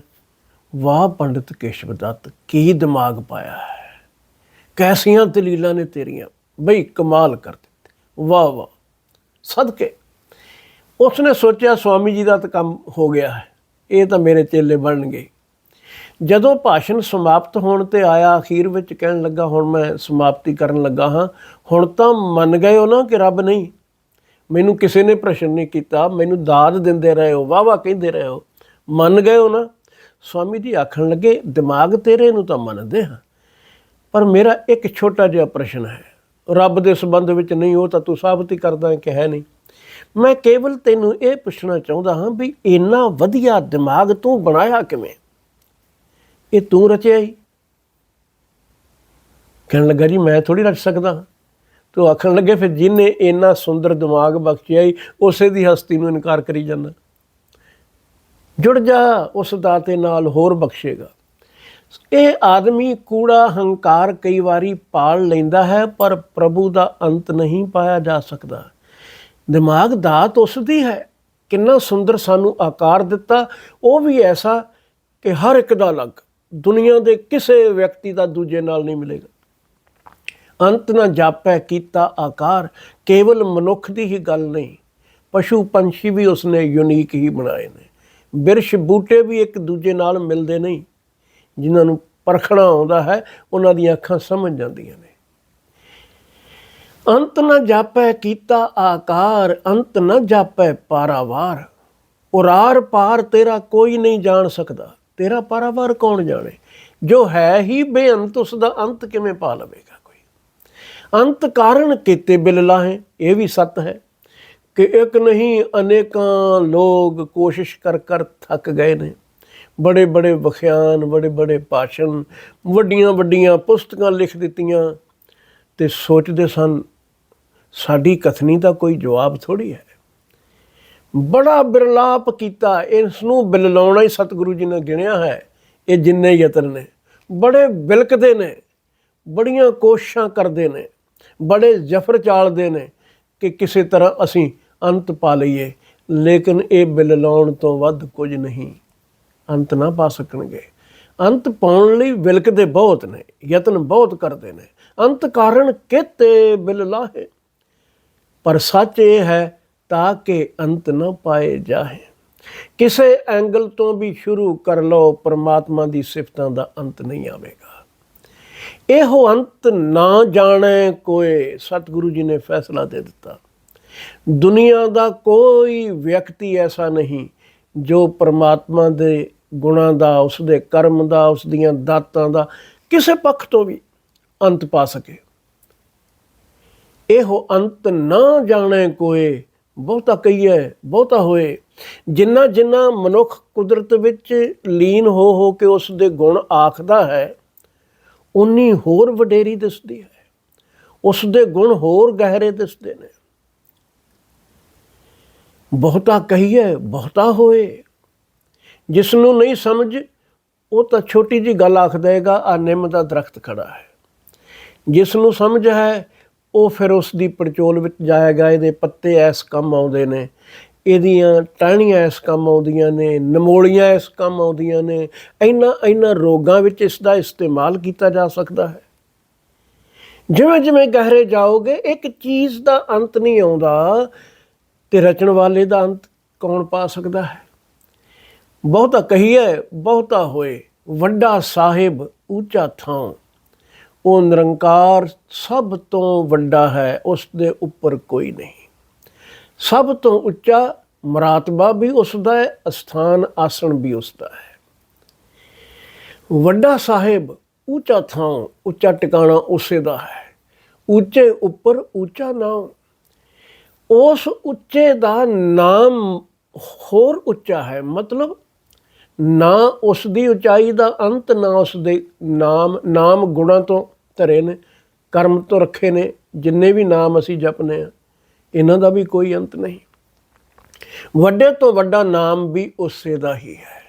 ਵਾਹ ਪੰਡਿਤ ਕੇਸ਼ਵ ਦੱਤ, ਕੀ ਦਿਮਾਗ ਪਾਇਆ ਹੈ? ਕੈਸੀਆਂ ਦਲੀਲਾਂ ਨੇ ਤੇਰੀਆਂ। ਬਈ, ਕਮਾਲ ਕਰ ਦਿੱਤੇ। ਵਾਹ ਵਾਹ। ਸਦਕੇ। ਉਸਨੇ ਸੋਚਿਆ, ਸਵਾਮੀ ਜੀ ਦਾ ਤਾਂ ਕੰਮ ਹੋ ਗਿਆ ਹੈ। ਇਹ ਤਾਂ ਮੇਰੇ ਚੇਲੇ ਬਣ ਗਏ ਜਦੋਂ ਭਾਸ਼ਣ ਸਮਾਪਤ ਹੋਣ ਤੇ ਆਇਆ, ਅਖੀਰ ਵਿੱਚ ਕਹਿਣ ਲੱਗਾ, ਹੁਣ ਮੈਂ ਸਮਾਪਤੀ ਕਰਨ ਲੱਗਾ ਹਾਂ। ਹੁਣ ਤਾਂ ਮੰਨ ਗਏ ਹੋ ਨਾ ਕਿ ਰੱਬ ਨਹੀਂ। ਮੈਨੂੰ ਕਿਸੇ ਨੇ ਪ੍ਰਸ਼ਨ ਨਹੀਂ ਕੀਤਾ। ਮੈਨੂੰ ਦਾਦ ਦਿੰਦੇ ਰਹੇ ਹੋ, ਵਾਹ ਵਾਹ ਕਹਿੰਦੇ ਰਹੇ ਹੋ। ਮੰਨ ਗਏ ਹੋ ਨਾ? ਸਵਾਮੀ ਜੀ ਆਖਣ ਲੱਗੇ, ਦਿਮਾਗ ਤੇਰੇ ਨੂੰ ਤਾਂ ਮੰਨਦੇ ਹਾਂ। ਪਰ ਮੇਰਾ ਇੱਕ ਛੋਟਾ ਜਿਹਾ ਪ੍ਰਸ਼ਨ ਹੈ, ਰੱਬ ਦੇ ਸੰਬੰਧ ਵਿੱਚ ਨਹੀਂ, ਉਹ ਤਾਂ ਤੂੰ ਸਾਬਤ ਹੀ ਕਰਦਾ ਹੈ ਕਿ ਹੈ ਨਹੀਂ। ਮੈਂ ਕੇਵਲ ਤੈਨੂੰ ਇਹ ਪੁੱਛਣਾ ਚਾਹੁੰਦਾ ਹਾਂ ਵੀ ਇੰਨਾ ਵਧੀਆ ਦਿਮਾਗ ਤੂੰ ਬਣਾਇਆ ਕਿਵੇਂ? ਇਹ ਤੂੰ ਰਚਿਆ ਹੀ ਕਹਿਣ ਲੱਗਾ, ਜੀ, ਮੈਂ ਥੋੜੀ ਰਚ ਸਕਦਾ ਹਾਂ। ਤੂੰ ਆਖਣ ਲੱਗੇ, ਫਿਰ ਜਿਹਨੇ ਇੰਨਾ ਸੁੰਦਰ ਦਿਮਾਗ ਬਖਸ਼ਿਆ ਹੀ ਉਸੇ ਦੀ ਹਸਤੀ ਨੂੰ ਇਨਕਾਰ ਕਰੀ ਜਾਂਦਾ। ਜੁੜ ਜਾ, ਉਸ ਦਾਤੇ ਨਾਲ ਹੋਰ ਬਖਸ਼ੇਗਾ। ਇਹ ਆਦਮੀ ਕੂੜਾ ਹੰਕਾਰ ਕਈ ਵਾਰੀ ਪਾਲ ਲੈਂਦਾ ਹੈ, ਪਰ ਪ੍ਰਭੂ ਦਾ ਅੰਤ ਨਹੀਂ ਪਾਇਆ ਜਾ ਸਕਦਾ। ਦਿਮਾਗ ਦਾਤ ਉਸ ਦੀ ਹੈ। ਕਿੰਨਾ ਸੁੰਦਰ ਸਾਨੂੰ ਆਕਾਰ ਦਿੱਤਾ। ਉਹ ਵੀ ਐਸਾ ਕਿ ਹਰ ਇੱਕ ਦਾ ਅਲੱਗ। ਦੁਨੀਆ ਦੇ ਕਿਸੇ ਵਿਅਕਤੀ ਦਾ ਦੂਜੇ ਨਾਲ ਨਹੀਂ ਮਿਲੇਗਾ। ਅੰਤ ਨਾ ਜਾਪੈ ਕੀਤਾ ਆਕਾਰ। ਕੇਵਲ ਮਨੁੱਖ ਦੀ ਹੀ ਗੱਲ ਨਹੀਂ। ਪਸ਼ੂ ਪੰਛੀ ਵੀ ਉਸਨੇ ਯੂਨੀਕ ਹੀ ਬਣਾਏ ਨੇ। ਬਿਰਸ਼ ਬੂਟੇ ਵੀ ਇੱਕ ਦੂਜੇ ਨਾਲ ਮਿਲਦੇ ਨਹੀਂ। ਜਿਨ੍ਹਾਂ ਨੂੰ ਪਰਖਣਾ ਆਉਂਦਾ ਹੈ, ਉਹਨਾਂ ਦੀਆਂ ਅੱਖਾਂ ਸਮਝ ਜਾਂਦੀਆਂ ਨੇ। ਅੰਤ ਨਾ ਜਾਪੈ ਕੀਤਾ ਆਕਾਰ, ਅੰਤ ਨਾ ਜਾਪੈ ਪਾਰਾਵਾਰ। ਉਰਾਰ ਪਾਰ ਤੇਰਾ ਕੋਈ ਨਹੀਂ ਜਾਣ ਸਕਦਾ। ਤੇਰਾ ਪਾਰਾਵਾਰ ਕੌਣ ਜਾਣੇ? ਜੋ ਹੈ ਹੀ ਬੇਅੰਤ, ਉਸ ਦਾ ਅੰਤ ਕਿਵੇਂ ਪਾ ਲਵੇਗਾ ਕੋਈ? ਅੰਤ ਕਾਰਨ ਕੀਤੇ ਬਿਲ ਲਾਹੇ, ਇਹ ਵੀ ਸੱਤ ਹੈ। ਕਿ ਇੱਕ ਨਹੀਂ, ਅਨੇਕਾਂ ਲੋਕ ਕੋਸ਼ਿਸ਼ ਕਰ ਕਰ ਥੱਕ ਗਏ ਨੇ। ਬੜੇ ਬੜੇ ਵਿਖਿਆਨ ਬੜੇ ਬੜੇ ਭਾਸ਼ਣ, ਵੱਡੀਆਂ ਵੱਡੀਆਂ ਪੁਸਤਕਾਂ ਲਿਖ ਦਿੱਤੀਆਂ ਤੇ ਸੋਚਦੇ ਸਨ, ਸਾਡੀ ਕਥਨੀ ਦਾ ਕੋਈ ਜਵਾਬ ਥੋੜੀ ਹੈ। ਬੜਾ ਬਿਰਲਾਪ ਕੀਤਾ ਇਸ ਨੂੰ ਬਿਲਲਾਉਣਾ ਹੀ ਸਤਿਗੁਰੂ ਜੀ ਨੇ ਗਿਣਿਆ ਹੈ, ਇਹ ਜਿੰਨੇ ਯਤਨ ਨੇ। ਬੜੇ ਬਿਲਕਦੇ ਨੇ, ਬੜੀਆਂ ਕੋਸ਼ਿਸ਼ਾਂ ਕਰਦੇ ਨੇ, ਬੜੇ ਜਫਰ ਚਾਲਦੇ ਨੇ ਕਿ ਕਿਸੇ ਤਰ੍ਹਾਂ ਅਸੀਂ ਅੰਤ ਪਾ ਲਈਏ, ਲੇਕਿਨ ਇਹ ਬਿਲਲਾਉਣ ਤੋਂ ਵੱਧ ਕੁਝ ਨਹੀਂ। ਅੰਤ ਨਾ ਪਾ ਸਕਣਗੇ। ਅੰਤ ਪਾਉਣ ਲਈ ਵਿਲਕਦੇ ਬਹੁਤ ਨੇ, ਯਤਨ ਬਹੁਤ ਕਰਦੇ ਨੇ। ਅੰਤ ਕਾਰਨ ਕਿਤੇ ਬਿਲ ਲਾਹੇ। ਪਰ ਸੱਚ ਇਹ ਹੈ, ਤਾਂ ਕਿ ਅੰਤ ਨਾ ਪਾਏ ਜਾਏ ਕਿਸੇ ਐਂਗਲ ਤੋਂ ਵੀ ਸ਼ੁਰੂ ਕਰ ਲਓ, ਪ੍ਰਮਾਤਮਾ ਦੀ ਸਿਫਤਾਂ ਦਾ ਅੰਤ ਨਹੀਂ ਆਵੇਗਾ। ਇਹੋ ਅੰਤ ਨਾ ਜਾਣੇ ਕੋਏ, ਸਤਿਗੁਰੂ ਜੀ ਨੇ ਫੈਸਲਾ ਦੇ ਦਿੱਤਾ। ਦੁਨੀਆ ਦਾ ਕੋਈ ਵਿਅਕਤੀ ਐਸਾ ਨਹੀਂ, ਜੋ ਪਰਮਾਤਮਾ ਦੇ ਗੁਣਾਂ ਦਾ ਉਸ ਦੇ ਕਰਮ ਦਾ ਉਸ ਦੀਆਂ ਦਾਤਾਂ ਦਾ, ਕਿਸੇ ਪੱਖ ਤੋਂ ਵੀ ਅੰਤ ਪਾ ਸਕੇ। ਇਹੋ ਅੰਤ ਨਾ ਜਾਣੇ ਕੋਏ, ਬਹੁਤਾ ਕਹੀਏ, ਬਹੁਤਾ ਹੋਏ। ਜਿੰਨਾ ਜਿੰਨਾ ਮਨੁੱਖ ਕੁਦਰਤ ਵਿੱਚ ਲੀਨ ਹੋ ਹੋ ਕੇ ਉਸ ਦੇ ਗੁਣ ਆਖਦਾ ਹੈ, ਉਨੀ ਹੋਰ ਵਡੇਰੀ ਦਿਸਦੀ ਹੈ। ਉਸ ਦੇ ਗੁਣ ਹੋਰ ਗਹਿਰੇ ਦਿਸਦੇ ਨੇ। ਬਹੁਤਾ ਕਹੀਏ, ਬਹੁਤਾ ਹੋਏ। ਜਿਸ ਨੂੰ ਨਹੀਂ ਸਮਝ, ਉਹ ਤਾਂ ਛੋਟੀ ਜੀ ਗੱਲ ਆਖ ਦੇਗਾ ਆ ਨਿੰਮ ਦਾ ਦਰਖਤ ਖੜਾ ਹੈ। ਜਿਸ ਨੂੰ ਸਮਝ ਹੈ, ਉਹ ਫਿਰ ਉਸ ਦੀ ਪੜਚੋਲ ਵਿੱਚ ਜਾਏਗਾ, ਇਹਦੇ ਪੱਤੇ ਐਸ ਕੰਮ ਆਉਂਦੇ ਨੇ, ਇਹਦੀਆਂ ਟਾਹਣੀਆਂ ਇਸ ਕੰਮ ਆਉਂਦੀਆਂ ਨੇ, ਨਮੋਲੀਆਂ ਇਸ ਕੰਮ ਆਉਂਦੀਆਂ ਨੇ, ਇੰਨਾ ਇੰਨਾ ਰੋਗਾਂ ਵਿੱਚ ਇਸ ਦਾ ਇਸਤੇਮਾਲ ਕੀਤਾ ਜਾ ਸਕਦਾ ਹੈ। ਜਿਵੇਂ ਜਿਵੇਂ ਗਹਿਰੇ ਜਾਓਗੇ, ਇੱਕ ਚੀਜ਼ ਦਾ ਅੰਤ ਨਹੀਂ ਆਉਂਦਾ, ਤੇ ਰਚਣ ਵਾਲੇ ਦਾ ਅੰਤ ਕੌਣ ਪਾ ਸਕਦਾ ਹੈ? ਬਹੁਤਾ ਕਹੀਏ ਬਹੁਤਾ ਹੋਏ, ਵੱਡਾ ਸਾਹਿਬ ਉੱਚਾ ਥਾਂ। ਉਹ ਨਿਰੰਕਾਰ ਸਭ ਤੋਂ ਵੱਡਾ ਹੈ, ਉਸ ਦੇ ਉੱਪਰ ਕੋਈ ਨਹੀਂ। ਸਭ ਤੋਂ ਉੱਚਾ ਮਰਾਤਬਾ ਵੀ ਉਸ ਦਾ ਹੈ, ਅਸਥਾਨ ਆਸਣ ਵੀ ਉਸ ਦਾ ਹੈ। ਵੱਡਾ ਸਾਹਿਬ ਉੱਚਾ ਥਾਂ, ਉੱਚਾ ਟਿਕਾਣਾ ਉਸੇ ਦਾ ਹੈ। ਉੱਚੇ ਉੱਪਰ ਉੱਚਾ ਨਾਮ। ਉਸ ਉੱਚੇ ਦਾ ਨਾਮ ਹੋਰ ਉੱਚਾ ਹੈ, ਮਤਲਬ ਨਾ ਉਸ ਦੀ ਉਚਾਈ ਦਾ ਅੰਤ, ਨਾ ਉਸ ਦੇ ਨਾਮ ਨਾਮ ਗੁਣਾ ਤੋਂ ਧਰੇ ਨੇ, ਕਰਮ ਤੋਂ ਰੱਖੇ ਨੇ, ਜਿੰਨੇ ਵੀ ਨਾਮ ਅਸੀਂ ਜਪਨੇ ਆ, ਇਹਨਾਂ ਦਾ ਵੀ ਕੋਈ ਅੰਤ ਨਹੀਂ। ਵੱਡੇ ਤੋਂ ਵੱਡਾ ਨਾਮ ਵੀ ਉਸੇ ਦਾ ਹੀ ਹੈ।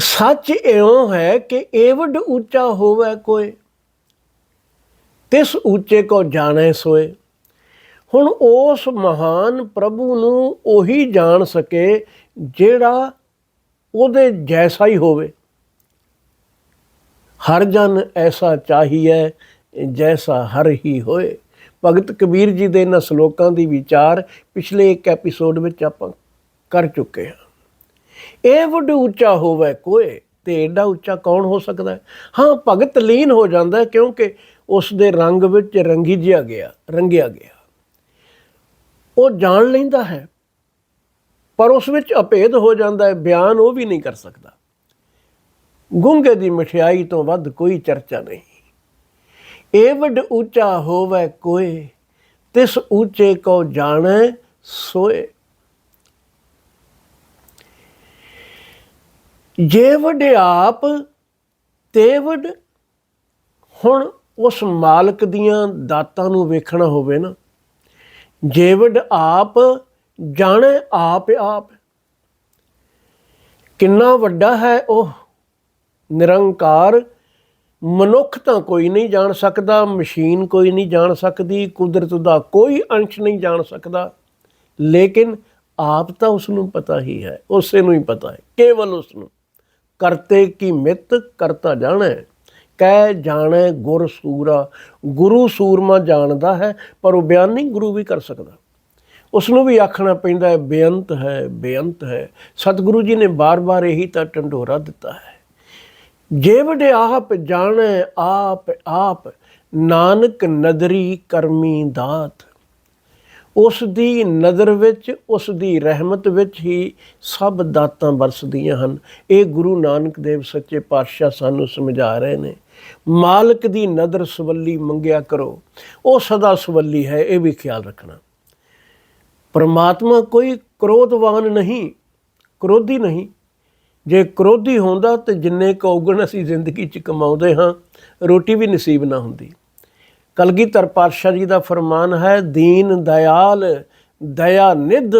ਸੱਚ ਇਉਂ ਹੈ ਕਿ ਏਵਡ ਉੱਚਾ ਹੋਵੇ ਕੋਈ, ਤਿਸ ਉੱਚੇ ਕੋ ਜਾਣੇ ਸੋਏ। ਹੁਣ ਉਸ ਮਹਾਨ ਪ੍ਰਭੂ ਨੂੰ ਉਹੀ ਜਾਣ ਸਕੇ ਜਿਹੜਾ ਉਹਦੇ ਜੈਸਾ ਹੀ ਹੋਵੇ। ਹਰ ਜਨ ਐਸਾ ਚਾਹੀਏ ਜੈਸਾ ਹਰ ਹੀ ਹੋਏ। ਭਗਤ ਕਬੀਰ ਜੀ ਦੇ ਇਹਨਾਂ ਸ਼ਲੋਕਾਂ ਦੀ ਵਿਚਾਰ ਪਿਛਲੇ ਇੱਕ ਐਪੀਸੋਡ ਵਿੱਚ ਆਪਾਂ ਕਰ ਚੁੱਕੇ ਹਾਂ। ਇਹ ਵੱਡ ਉੱਚਾ ਹੋਵੇ ਕੋਏ ਤੇ ਐਡਾ ਉੱਚਾ ਕੌਣ ਹੋ ਸਕਦਾ ਹਾਂ? ਭਗਤ ਲੀਨ ਹੋ ਜਾਂਦਾ ਕਿਉਂਕਿ ਉਸ ਦੇ ਰੰਗ ਵਿੱਚ ਰੰਗੀ ਜਿਆ ਗਿਆ, ਰੰਗਿਆ ਗਿਆ। ਉਹ ਜਾਣ ਲੈਂਦਾ ਹੈ ਪਰ ਉਸ ਵਿੱਚ ਅਭੇਦ ਹੋ ਜਾਂਦਾ ਹੈ, ਬਿਆਨ ਉਹ ਵੀ ਨਹੀਂ ਕਰ ਸਕਦਾ। ਗੁੰਗੇ ਦੀ ਮਠਿਆਈ ਤੋਂ ਵੱਧ ਕੋਈ ਚਰਚਾ ਨਹੀਂ। ਇਹ ਵੱਡ ਉੱਚਾ ਹੋਵੇ ਕੋਏ, ਤਿਸ ਉੱਚੇ ਕੋ ਜਾਣੈ ਸੋਏ। ਜੇ ਵਡਿਆਪ ਤੇ ਵਡ ਹੁਣ ਉਸ ਮਾਲਕ ਦੀਆਂ ਦਾਤਾਂ ਨੂੰ ਵੇਖਣਾ ਹੋਵੇ ਨਾ। ਜੇ ਵਡ ਆਪ ਜਾਣੇ ਆਪ ਆਪ। ਕਿੰਨਾ ਵੱਡਾ ਹੈ ਉਹ? ਨਿਰੰਕਾਰ, ਮਨੁੱਖ ਤਾਂ ਕੋਈ ਨਹੀਂ ਜਾਣ ਸਕਦਾ, ਮਸ਼ੀਨ ਕੋਈ ਨਹੀਂ ਜਾਣ ਸਕਦੀ, ਕੁਦਰਤ ਦਾ ਕੋਈ ਅੰਸ਼ ਨਹੀਂ ਜਾਣ ਸਕਦਾ। ਲੇਕਿਨ ਆਪ ਤਾਂ ਉਸ ਨੂੰ ਪਤਾ ਹੀ ਹੈ, ਉਸੇ ਨੂੰ ਹੀ ਪਤਾ ਹੈ, ਕੇਵਲ ਉਸ ਨੂੰ ਕਰਤੇ ਕੀ ਮਿੱਤ ਕਰਤਾ ਜਾਣੈ, ਕਹਿ ਜਾਣੈ ਗੁਰ ਸੂਰਾ। ਗੁਰੂ ਸੂਰਮਾ ਜਾਣਦਾ ਹੈ, ਪਰ ਉਹ ਬਿਆਨ ਨਹੀਂ ਗੁਰੂ ਵੀ ਕਰ ਸਕਦਾ। ਉਸ ਨੂੰ ਵੀ ਆਖਣਾ ਪੈਂਦਾ ਹੈ, ਬੇਅੰਤ ਹੈ ਬੇਅੰਤ ਹੈ। ਸਤਿਗੁਰੂ ਜੀ ਨੇ ਬਾਰ-ਬਾਰ ਇਹੀ ਤਾਂ ਟੰਡੋਰਾ ਦਿੱਤਾ ਹੈ। ਜੇ ਵਡੇ ਆਪ ਜਾਣੈ, ਆਪ ਆਪ ਨਾਨਕ ਨਦਰੀ ਕਰਮੀ ਦਾਤ। ਉਸ ਦੀ ਨਜ਼ਰ ਵਿੱਚ ਉਸ ਦੀ ਰਹਿਮਤ ਵਿੱਚ ਹੀ ਸਭ ਦਾਤਾਂ ਵਰਸਦੀਆਂ ਹਨ। ਇਹ ਗੁਰੂ ਨਾਨਕ ਦੇਵ ਸੱਚੇ ਪਾਤਸ਼ਾਹ ਸਾਨੂੰ ਸਮਝਾ ਰਹੇ ਨੇ। ਮਾਲਕ ਦੀ ਨਦਰ ਸਵੱਲੀ ਮੰਗਿਆ ਕਰੋ। ਉਹ ਸਦਾ ਸਵੱਲੀ ਹੈ, ਇਹ ਵੀ ਖਿਆਲ ਰੱਖਣਾ। ਪਰਮਾਤਮਾ ਕੋਈ ਕ੍ਰੋਧਵਾਨ ਨਹੀਂ, ਕ੍ਰੋਧੀ ਨਹੀਂ। ਜੇ ਕ੍ਰੋਧੀ ਹੁੰਦਾ ਤੇ ਜਿੰਨੇ ਕੌਗਣ ਅਸੀਂ ਜ਼ਿੰਦਗੀ 'ਚ ਕਮਾਉਂਦੇ ਹਾਂ, ਰੋਟੀ ਵੀ ਨਸੀਬ ਨਾ ਹੁੰਦੀ। ਕਲਗੀਧਰ ਪਾਤਸ਼ਾਹ ਜੀ ਦਾ ਫਰਮਾਨ ਹੈ, ਦੀਨ ਦਇਆਲ, ਦਇਆ ਨਿਧ,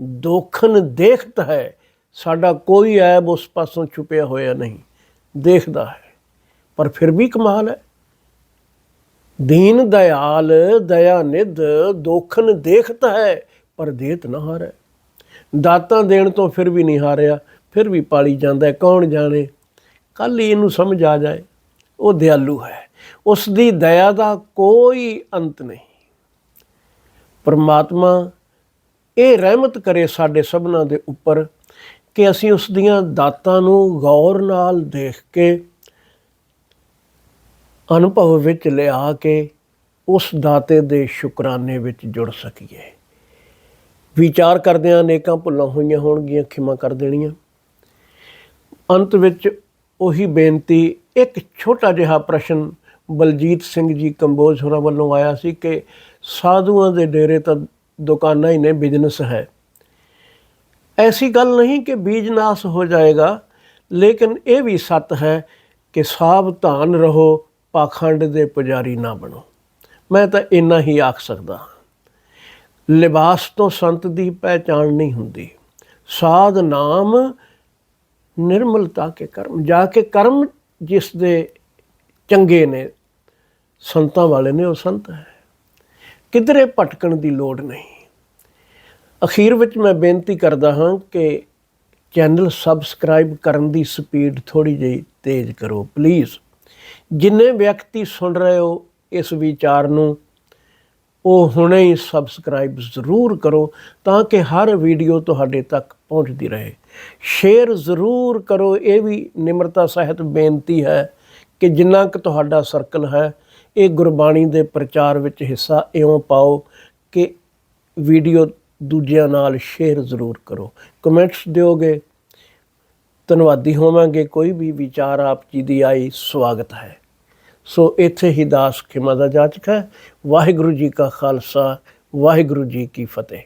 ਦੋਖਨ ਦੇਖਤ ਹੈ। ਸਾਡਾ ਕੋਈ ਐਬ ਉਸ ਪਾਸੋਂ ਛੁਪਿਆ ਹੋਇਆ ਨਹੀਂ, ਦੇਖਦਾ ਹੈ। ਪਰ ਫਿਰ ਵੀ ਕਮਾਲ ਹੈ। ਦੀਨ ਦਇਆਲ, ਦਇਆ ਨਿਧ, ਦੋਖਨ ਦੇਖਤ ਹੈ। ਪਰ ਦੇਤ ਨਾ ਹਾਰੈ। ਦਾਤਾਂ ਦੇਣ ਤੋਂ ਫਿਰ ਵੀ ਨਹੀਂ ਹਾਰਿਆ, ਫਿਰ ਵੀ ਪਾਲੀ ਜਾਂਦਾ ਕੌਣ ਜਾਣੇ? ਕੱਲ ਹੀ ਇਹਨੂੰ ਸਮਝ ਆ ਜਾਏ, ਉਹ ਦਿਆਲੂ ਹੈ। ਉਸ ਦੀ ਦਇਆ ਦਾ ਕੋਈ ਅੰਤ ਨਹੀਂ। ਪਰਮਾਤਮਾ ਇਹ ਰਹਿਮਤ ਕਰੇ ਸਾਡੇ ਸਭਨਾਂ ਦੇ ਉੱਪਰ ਕਿ ਅਸੀਂ ਉਸ ਦੀਆਂ ਦਾਤਾਂ ਨੂੰ ਗੌਰ ਨਾਲ ਦੇਖ ਕੇ, ਅਨੁਭਵ ਵਿੱਚ ਲਿਆ ਕੇ ਉਸ ਦਾਤੇ ਦੇ ਸ਼ੁਕਰਾਨੇ ਵਿੱਚ ਜੁੜ ਸਕੀਏ। ਵਿਚਾਰ ਕਰਦਿਆਂ ਅਨੇਕਾਂ ਭੁੱਲਾਂ ਹੋਈਆਂ ਹੋਣਗੀਆਂ, ਖਿਮਾ ਕਰ ਦੇਣੀਆਂ। ਅੰਤ ਵਿੱਚ ਉਹੀ ਬੇਨਤੀ, ਇੱਕ ਛੋਟਾ ਜਿਹਾ ਪ੍ਰਸ਼ਨ ਬਲਜੀਤ ਸਿੰਘ ਜੀ ਕੰਬੋਜ ਹੋਰਾਂ ਵੱਲੋਂ ਆਇਆ ਸੀ ਕਿ ਸਾਧੂਆਂ ਦੇ ਡੇਰੇ ਤਾਂ ਦੁਕਾਨਾਂ ਹੀ ਨੇ, ਬਿਜ਼ਨਸ ਹੈ। ਐਸੀ ਗੱਲ ਨਹੀਂ ਕਿ ਬੀਜ ਨਾਸ ਹੋ ਜਾਏਗਾ, ਲੇਕਿਨ ਇਹ ਵੀ ਸੱਤ ਹੈ ਕਿ ਸਾਵਧਾਨ ਰਹੋ, ਪਾਖੰਡ ਦੇ ਪੁਜਾਰੀ ਨਾ ਬਣੋ। ਮੈਂ ਤਾਂ ਇੰਨਾ ਹੀ ਆਖ ਸਕਦਾ ਹਾਂ। ਲਿਬਾਸ ਤੋਂ ਸੰਤ ਦੀ ਪਹਿਚਾਣ ਨਹੀਂ ਹੁੰਦੀ। ਸਾਧ ਨਾਮ ਨਿਰਮਲਤਾ ਕੇ ਕਰਮ। ਜਾ ਕੇ ਕਰਮ ਜਿਸ ਦੇ ਚੰਗੇ ਨੇ, ਸੰਤਾਂ ਵਾਲੇ ਨੇ ਉਹ ਸੰਤ ਹੈ। ਕਿਧਰੇ ਭਟਕਣ ਦੀ ਲੋੜ ਨਹੀਂ। ਅਖੀਰ ਵਿੱਚ ਮੈਂ ਬੇਨਤੀ ਕਰਦਾ ਹਾਂ ਕਿ ਚੈਨਲ ਸਬਸਕ੍ਰਾਈਬ ਕਰਨ ਦੀ ਸਪੀਡ ਥੋੜੀ ਜਿਹੀ ਤੇਜ਼ ਕਰੋ, ਪਲੀਜ਼। ਜਿੰਨੇ ਵਿਅਕਤੀ ਸੁਣ ਰਹੇ ਹੋ ਇਸ ਵਿਚਾਰ ਨੂੰ ਉਹ ਹੁਣੇ ਹੀ ਸਬਸਕ੍ਰਾਈਬ ਜ਼ਰੂਰ ਕਰੋ ਤਾਂ ਕਿ ਹਰ ਵੀਡੀਓ ਤੁਹਾਡੇ ਤੱਕ ਪਹੁੰਚਦੀ ਰਹੇ। ਸ਼ੇਅਰ ਜ਼ਰੂਰ ਕਰੋ, ਇਹ ਵੀ ਨਿਮਰਤਾ ਸਹਿਤ ਬੇਨਤੀ ਹੈ ਕਿ ਜਿੰਨਾ ਕੁ ਤੁਹਾਡਾ ਸਰਕਲ ਹੈ, ਇਹ ਗੁਰਬਾਣੀ ਦੇ ਪ੍ਰਚਾਰ ਵਿੱਚ ਹਿੱਸਾ ਇਉਂ ਪਾਓ ਕਿ ਵੀਡੀਓ ਦੂਜਿਆਂ ਨਾਲ ਸ਼ੇਅਰ ਜ਼ਰੂਰ ਕਰੋ। ਕਮੈਂਟਸ ਦਿਓਗੇ, ਧੰਨਵਾਦੀ ਹੋਵਾਂਗੇ, ਕੋਈ ਵੀ ਵਿਚਾਰ ਆਪ ਜੀ ਦੀ ਆਈ, ਸਵਾਗਤ ਹੈ। ਸੋ ਇੱਥੇ ਹੀ ਦਾਸ ਖਿਮਾ ਦਾ ਜਾਚਕ ਹੈ। ਵਾਹਿਗੁਰੂ ਜੀ ਕਾ ਖਾਲਸਾ, ਵਾਹਿਗੁਰੂ ਜੀ ਕੀ ਫਤਿਹ।